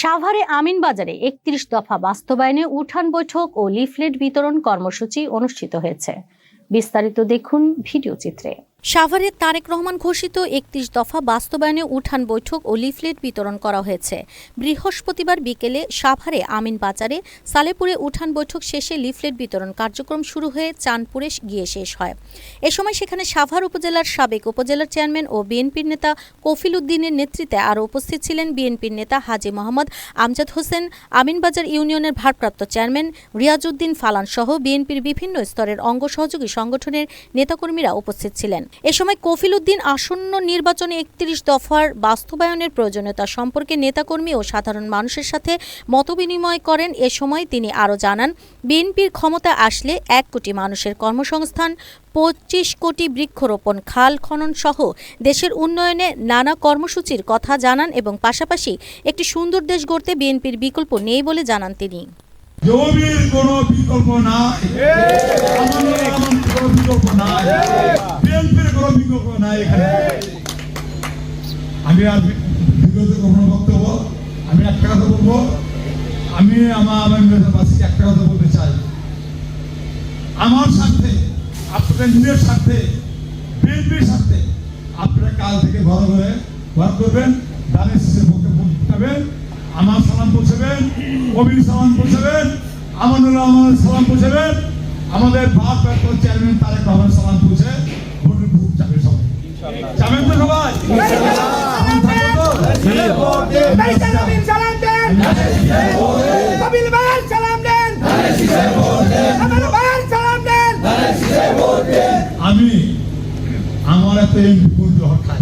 সাভারে আমিন বাজারে একত্রিশ দফা বাস্তবায়নে উঠান বৈঠক ও লিফলেট বিতরণ কর্মসূচি অনুষ্ঠিত হয়েছে। বিস্তারিত দেখুন ভিডিও চিত্রে। সাভারে তারেক রহমান ঘোষিত একত্রিশ দফা বাস্তবায়নে উঠান বৈঠক ও লিফলেট বিতরণ করা হয়েছে। বৃহস্পতিবার বিকেলে সাভারে আমিন বাজারে সালেপুরে উঠান বৈঠক শেষে লিফলেট বিতরণ কার্যক্রম শুরু হয়ে চাঁদপুরে গিয়ে শেষ হয়। এ সময় সেখানে সাভার উপজেলার সাবেক উপজেলার চেয়ারম্যান ও বিএনপির নেতা কফিল উদ্দিনের নেতৃত্বে আরও উপস্থিত ছিলেন বিএনপির নেতা হাজি মোহাম্মদ আমজাদ হোসেন আমিনবাজার ইউনিয়নের ভারপ্রাপ্ত চেয়ারম্যান রিয়াজউদ্দিন ফালান সহ বিএনপির বিভিন্ন স্তরের অঙ্গ সহযোগী সংগঠনের নেতাকর্মীরা উপস্থিত ছিলেন। এ সময় কফিল উদ্দিন আসন্ন নির্বাচনে একত্রিশ দফার বাস্তবায়নের প্রয়োজনীয়তা সম্পর্কে নেতাকর্মী ও সাধারণ মানুষের সাথে মতবিনিময় করেন। এ সময় তিনি আরও জানান বিএনপির ক্ষমতা আসলে এক কোটি মানুষের কর্মসংস্থান পঁচিশ কোটি বৃক্ষরোপণ খাল খনন সহ দেশের উন্নয়নে নানা কর্মসূচির কথা জানান এবং পাশাপাশি একটি সুন্দর দেশ গড়তে বিএনপির বিকল্প নেই বলে জানান তিনি। জমির কোনো বিকল্প নাই। আমাদের এমন কোনো বিকল্প নাই। এখানে আমি আর বিগত কোনো বক্তব্য আমি একটা কথা বলব আমি আমার আমার মেধাবাসীকে একটা কথা বলতে চাই। আমার স্বার্থে, আপনাদের নিজের স্বার্থে, বিএনপির স্বার্থে আপনারা কাল থেকে ঘরে ঘরে ঘর করবেন, দানের শেষের পক্ষে পাবেন আমার সালাম পৌঁছাবেন, কবির সালাম পৌঁছাবেন আমানুল্লাহ আমার সালাম পৌঁছাবেন, আমাদের ব্যক্ত চেয়ারম্যান তারেক রহমান সালাম পৌঁছে যাবেন তো সবাই. আমি আমার এত এমপি হক খাই